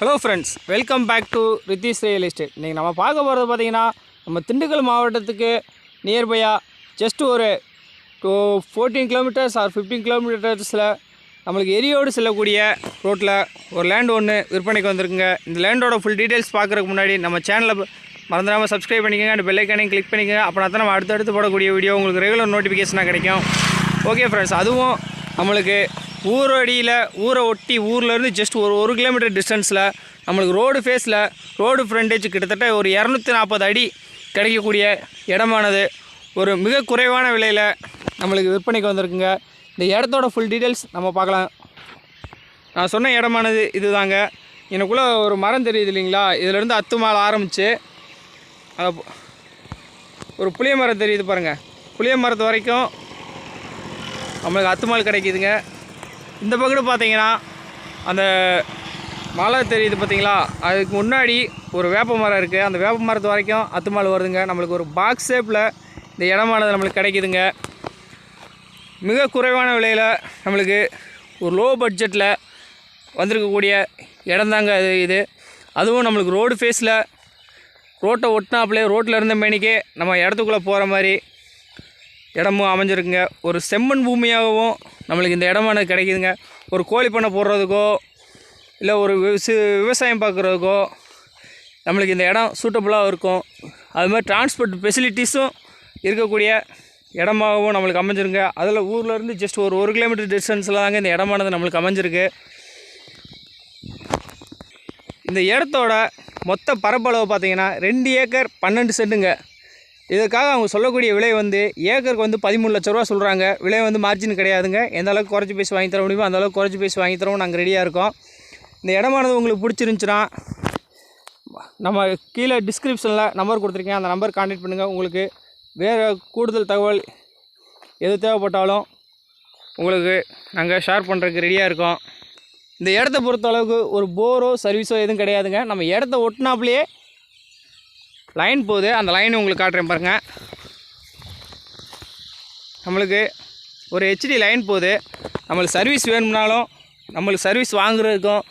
Hello friends welcome back to Ritheesh real estate இன்றைக்கி நம்ம பார்க்க போகிறது பார்த்தீங்கன்னா நம்ம திண்டுக்கல் மாவட்டத்துக்கு நியர்பையாக ஜஸ்ட் ஒரு two fourteen kilometres or fifteen கிலோமீட்டர்ஸில் நம்மளுக்கு எரியோடு செல்லக்கூடிய ரோட்டில் ஒரு லேண்ட் ஒன்று விற்பனைக்கு வந்திருக்குங்க. இந்த லேண்டோட ஃபுல் டீட்டெயில்ஸ் பார்க்குறதுக்கு முன்னாடி நம்ம சேனலை மறந்துடாமல் சப்ஸ்கிரைப் பண்ணிக்கோங்க. அண்ட் பெல்லைக்கானையும் கிளிக் பண்ணிக்கோங்க. அப்படின்னா தான் நம்ம அடுத்தடுத்து போடக்கூடிய வீடியோ உங்களுக்கு ரெகுலர் நோட்டிஃபிகேஷனாக கிடைக்கும். ஓகே ஃப்ரெண்ட்ஸ் அதுவும் நம்மளுக்கு ஊரடியில் ஊரை ஒட்டி ஊர்லேருந்து ஜஸ்ட் ஒரு ஒரு கிலோமீட்டர் டிஸ்டன்ஸில் நம்மளுக்கு ரோடு ஃபேஸில் ரோடு ஃப்ரண்டேஜ் கிட்டத்தட்ட ஒரு இரநூத்தி நாற்பது அடி கிடைக்கக்கூடிய இடமானது. ஒரு மிக குறைவான விலையில் நம்மளுக்கு விற்பனைக்கு வந்திருக்குங்க. இந்த இடத்தோட ஃபுல் டீட்டெயில்ஸ் நம்ம பார்க்கலாம். நான் சொன்ன இடமானது இதுதாங்க. எனக்குள்ளே ஒரு மரம் தெரியுது இல்லைங்களா? இதிலேருந்து அத்து மாலை ஆரம்பித்து அதை ஒரு புளிய மரம் தெரியுது பாருங்கள் புளிய மரத்து வரைக்கும் நம்மளுக்கு அத்து மால் கிடைக்குதுங்க. இந்த பக்கம் பார்த்தீங்கன்னா அந்த மலை தெரியுது பார்த்தீங்களா? அதுக்கு முன்னாடி ஒரு வேப்ப மரம் இருக்குது அந்த வேப்ப மரத்து வரைக்கும் அத்துமால் வருதுங்க. நம்மளுக்கு ஒரு பாக்ஸ் ஷேப்பில் இந்த இடமானது நம்மளுக்கு கிடைக்குதுங்க. மிக குறைவான விலையில் நம்மளுக்கு ஒரு லோ பட்ஜெட்டில் வந்திருக்கக்கூடிய இடம்தாங்க அது இது. அதுவும் நம்மளுக்கு ரோடு ஃபேஸில் ரோட்டை ஒட்டினாப்புலே ரோட்டில் இருந்த மேனிக்கே நம்ம இடத்துக்குள்ளே போகிற மாதிரி இடமும் அமைஞ்சிருக்குங்க. ஒரு செம்மண் பூமியாகவும் நம்மளுக்கு இந்த இடமானது கிடைக்குதுங்க. ஒரு கோழி பண்ணை போடுறதுக்கோ இல்லை ஒரு விவசி விவசாயம் பார்க்குறதுக்கோ நம்மளுக்கு இந்த இடம் சூட்டபுளாக இருக்கும். அது மாதிரி டிரான்ஸ்போர்ட் ஃபெசிலிட்டிஸும் இருக்கக்கூடிய இடமாகவும் நம்மளுக்கு அமைஞ்சிருங்க. அதில் ஊர்லேருந்து ஜஸ்ட் ஒரு ஒரு கிலோமீட்டர் டிஸ்டன்ஸில் தாங்க இந்த இடமானது நம்மளுக்கு அமைஞ்சிருக்கு. இந்த இடத்தோட மொத்த பரப்பளவு பார்த்தீங்கன்னா ரெண்டு ஏக்கர் பன்னெண்டு சென்ட்டுங்க. இதற்காக அவங்க சொல்லக்கூடிய விலை வந்து ஏக்கருக்கு வந்து பதிமூணு லட்ச ரூபா சொல்கிறாங்க விலை வந்து மார்ஜின் கிடையாதுங்க. எந்த அளவுக்கு குறைச்சி பேசி வாங்கி தர முடியுமோ அந்தளவுக்கு குறைச்சி பேசி வாங்கி தரவும் நாங்கள் ரெடியாக இருக்கோம். இந்த இடமானது உங்களுக்கு பிடிச்சிருந்துச்சுன்னா நம்ம கீழே டிஸ்கிரிப்ஷனில் நம்பர் கொடுத்துருக்கேன். அந்த நம்பர் கான்டாக்ட் பண்ணுங்கள் உங்களுக்கு வேறு கூடுதல் தகவல் எது தேவைப்பட்டாலும் உங்களுக்கு நாங்கள் ஷேர் பண்ணுறதுக்கு ரெடியாக இருக்கோம். இந்த இடத்த பொறுத்த அளவுக்கு ஒரு போரோ சர்வீஸோ எதுவும் கிடையாதுங்க. நம்ம இடத்த ஒட்டினாப்புலேயே லைன் போகுது. அந்த லைன் உங்களுக்கு காட்டுறேன் பாருங்கள் நம்மளுக்கு ஒரு ஹெச்டி லைன் போகுது. நம்மளுக்கு சர்வீஸ் வேணும்னாலும் நம்மளுக்கு சர்வீஸ் வாங்குறதுக்கும்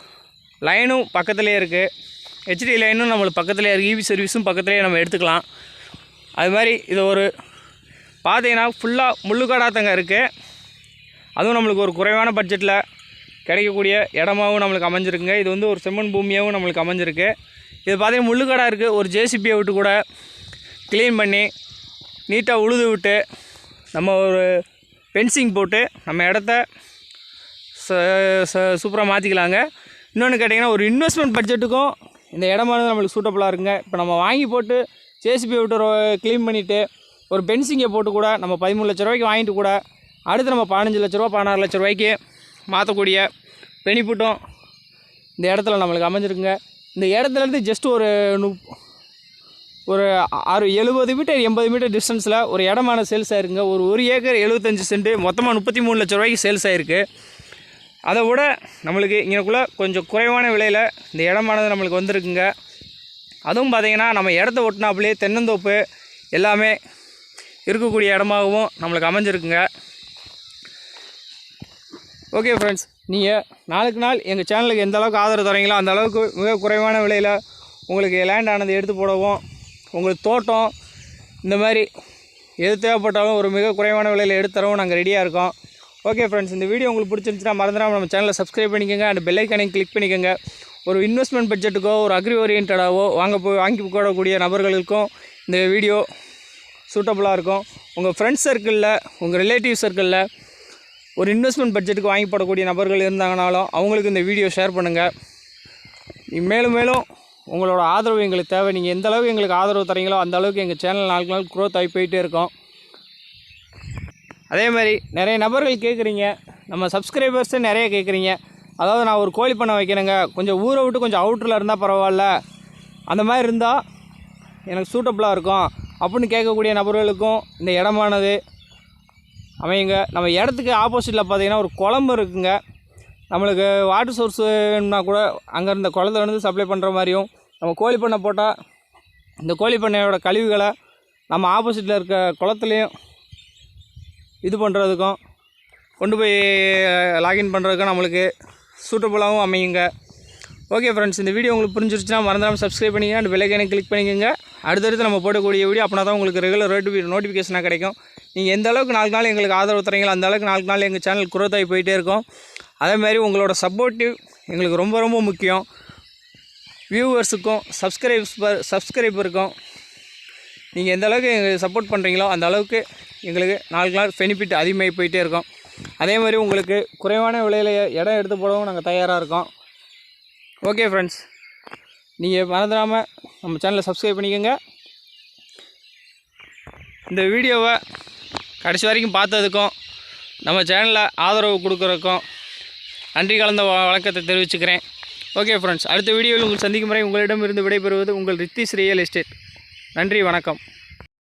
லைனும் பக்கத்துலேயே இருக்குது ஹெச்டி லைனும் நம்மளுக்கு பக்கத்துலேயே இருக்குது இவி சர்வீஸும் பக்கத்துலேயே நம்ம எடுத்துக்கலாம். அது மாதிரி இது ஒரு பார்த்தீங்கன்னா ஃபுல்லாக முள்ளுக்காடாத்தங்க இருக்குது அதுவும் நம்மளுக்கு ஒரு குறைவான பட்ஜெட்டில் கிடைக்கக்கூடிய இடமாவும் நம்மளுக்கு அமைஞ்சிருக்குங்க. இது வந்து ஒரு செம்மண் பூமியாகவும் நம்மளுக்கு அமைஞ்சிருக்கு. இது பார்த்தீங்கன்னா முள்ளுக்கடா இருக்குது ஒரு ஜேசிபியை விட்டு கூட க்ளீன் பண்ணி நீட்டாக உழுது விட்டு நம்ம ஒரு பென்சிங் போட்டு நம்ம இடத்த சூப்பராக மாற்றிக்கலாங்க இன்னொன்று கேட்டிங்கன்னா ஒரு இன்வெஸ்ட்மெண்ட் பட்ஜெட்டுக்கும் இந்த இடமானது நம்மளுக்கு சூட்டபுளாக இருக்குங்க. இப்போ நம்ம வாங்கி போட்டு ஜேசிபியை விட்டு க்ளீன் பண்ணிவிட்டு ஒரு பென்சிங்கை போட்டு கூட நம்ம பதிமூணு லட்ச ரூபாய்க்கு வாங்கிட்டு கூட அடுத்து நம்ம பதினஞ்சு லட்ச ரூபா பதினாறு லட்ச ரூபாய்க்கு மாற்றக்கூடிய பெனிஃபிட்டும் இந்த இடத்துல நம்மளுக்கு அமைஞ்சிருக்குங்க. இந்த இடத்துலேருந்து ஜஸ்ட் ஒரு நுப் ஒரு ஆறு எழுபது மீட்டர் எண்பது மீட்டர் டிஸ்டன்ஸில் ஒரு இடமான சேல்ஸ் ஆயிருக்குங்க. ஒரு ஒரு ஏக்கர் எழுபத்தஞ்சு சென்ட் மொத்தமாக முப்பத்தி மூணு லட்ச ரூபாய்க்கு சேல்ஸ் ஆயிருக்கு. அதை விட நம்மளுக்கு இங்கேக்குள்ளே கொஞ்சம் குறைவான விலையில் இந்த இடமானது நம்மளுக்கு வந்திருக்குங்க. அதுவும் பார்த்திங்கன்னா நம்ம இடத்த ஒட்டினாப்புலேயே தென்னந்தோப்பு எல்லாமே இருக்கக்கூடிய இடமாகவும் நம்மளுக்கு அமைஞ்சிருக்குங்க. ஓகே ஃப்ரெண்ட்ஸ் நீங்கள் நாளுக்கு நாள் எங்கள் சேனலுக்கு எந்த அளவுக்கு ஆதரவு தரீங்களோ அந்த அளவுக்கு மிக குறைவான விலையில் உங்களுக்கு லேண்ட் ஆனது எடுத்து போடவும் உங்களுக்கு தோட்டம் இந்த மாதிரி எது தேவைப்பட்டாலும் ஒரு மிக குறைவான விலையில் எடுத்து தரவும் நாங்கள் ரெடியாக இருக்கோம். ஓகே ஃப்ரெண்ட்ஸ் இந்த வீடியோ உங்களுக்கு பிடிச்சிருந்துச்சுன்னா மறந்துடாமல் நம்ம சேனலை சப்ஸ்கிரைப் பண்ணிக்கோங்க. அண்ட் பெல்லைக்கனையும் கிளிக் பண்ணிக்கோங்க. ஒரு இன்வெஸ்ட்மெண்ட் பட்ஜெட்டுக்கோ ஒரு அக்ரி ஓரியன்டாவோ வாங்க போய் வாங்கி போடக்கூடிய நபர்களுக்கும் இந்த வீடியோ சூட்டபுளாக இருக்கும். உங்கள் ஃப்ரெண்ட்ஸ் சர்க்கிளில் உங்கள் ரிலேட்டிவ் சர்க்கிளில் ஒரு இன்வெஸ்ட்மெண்ட் பட்ஜெட்டுக்கு வாங்கி போடக்கூடிய நபர்கள் இருந்தாங்கனாலும் அவங்களுக்கு இந்த வீடியோ ஷேர் பண்ணுங்கள் மேலும் மேலும் உங்களோட ஆதரவு எங்களுக்கு தேவை. நீங்கள் எந்த அளவுக்கு எங்களுக்கு ஆதரவு தரீங்களோ அந்த அளவுக்கு எங்கள் சேனல் நாளுக்கு நாள் க்ரோத் ஆகி போயிட்டே இருக்கும். அதே மாதிரி நிறைய நபர்கள் கேட்குறீங்க நம்ம சப்ஸ்கிரைபர்ஸு நிறைய கேட்குறீங்க அதாவது நான் ஒரு கோழி பண்ணை வைக்கிறேங்க. கொஞ்சம் ஊரை விட்டு கொஞ்சம் அவுட்டரில் இருந்தால் பரவாயில்ல. அந்த மாதிரி இருந்தால் எனக்கு சூட்டபுளாக இருக்கும். அப்படின்னு கேட்கக்கூடிய நபர்களுக்கும் இந்த இடமானது அமையுங்க நம்ம இடத்துக்கு ஆப்போசிட்டில் பார்த்தீங்கன்னா ஒரு குளம்பு இருக்குங்க. நம்மளுக்கு வாட்டர் சோர்ஸ் வேணும்னா கூட அங்கே இருந்த குளத்துல இருந்து சப்ளை பண்ணுற மாதிரியும் நம்ம கோழி பண்ணை போட்டால் இந்த கோழி பண்ணையோட கழிவுகளை நம்ம ஆப்போசிட்டில் இருக்க குளத்துலேயும் இது பண்ணுறதுக்கும் கொண்டு போய் லாகின் பண்ணுறதுக்கும் நம்மளுக்கு சூட்டபுளாகவும் அமையுங்க. ஓகே ஃப்ரெண்ட்ஸ் இந்த வீடியோ உங்களுக்கு புரிஞ்சிருச்சுன்னா மறந்துடாமல் சப்ஸ்கிரைப் பண்ணிங்க அண்ட் பெல்லைக்கானே கிளிக் பண்ணிக்கோங்க. அடுத்தடுத்து நம்ம போடக்கூடிய வீடியோ அப்படின்னா தான் உங்களுக்கு ரெகுலர் நோட்டி நோட்டிஃபிகேஷனாக கிடைக்கும். நீங்கள் எந்த அளவுக்கு நாலு நாள் எங்களுக்கு ஆதரவு தரீங்களோ அந்த அளவுக்கு நாலு நாள் எங்கள் சேனல் குரோத் ஆகி போயிட்டே இருக்கும். அதே மாதிரி உங்களோட சப்போர்ட்டிவ் எங்களுக்கு ரொம்ப ரொம்ப முக்கியம். வியூவர்ஸுக்கும் சப்ஸ்கிரைப்ஸ் சப்ஸ்கிரைபருக்கும் நீங்கள் எந்த அளவுக்கு எங்களுக்கு சப்போர்ட் பண்ணுறீங்களோ அந்த அளவுக்கு எங்களுக்கு நாலு நாள் பெனிஃபிட் அதிகமாகி போயிட்டே இருக்கும். அதே மாதிரி உங்களுக்கு குறைவான விலையில் இடம் எடுத்து போடவும் நாங்கள் தயாராக இருக்கோம். ஓகே ஃப்ரெண்ட்ஸ் நீங்கள் மறந்துடாமல் நம்ம சேனலை சப்ஸ்கிரைப் பண்ணிக்கோங்க. இந்த வீடியோவை கடைசி வரைக்கும் பார்த்ததுக்கும் நம்ம சேனலில் ஆதரவு கொடுக்குறதுக்கும் நன்றி கலந்த வழக்கத்தை தெரிவிச்சுக்கிறேன். ஓகே ஃப்ரெண்ட்ஸ் அடுத்த வீடியோவில் உங்கள் சந்திக்கும் வரை உங்களிடமிருந்து விடைபெறுவது உங்கள் ரித்திஸ் ரியல் எஸ்டேட். நன்றி வணக்கம்.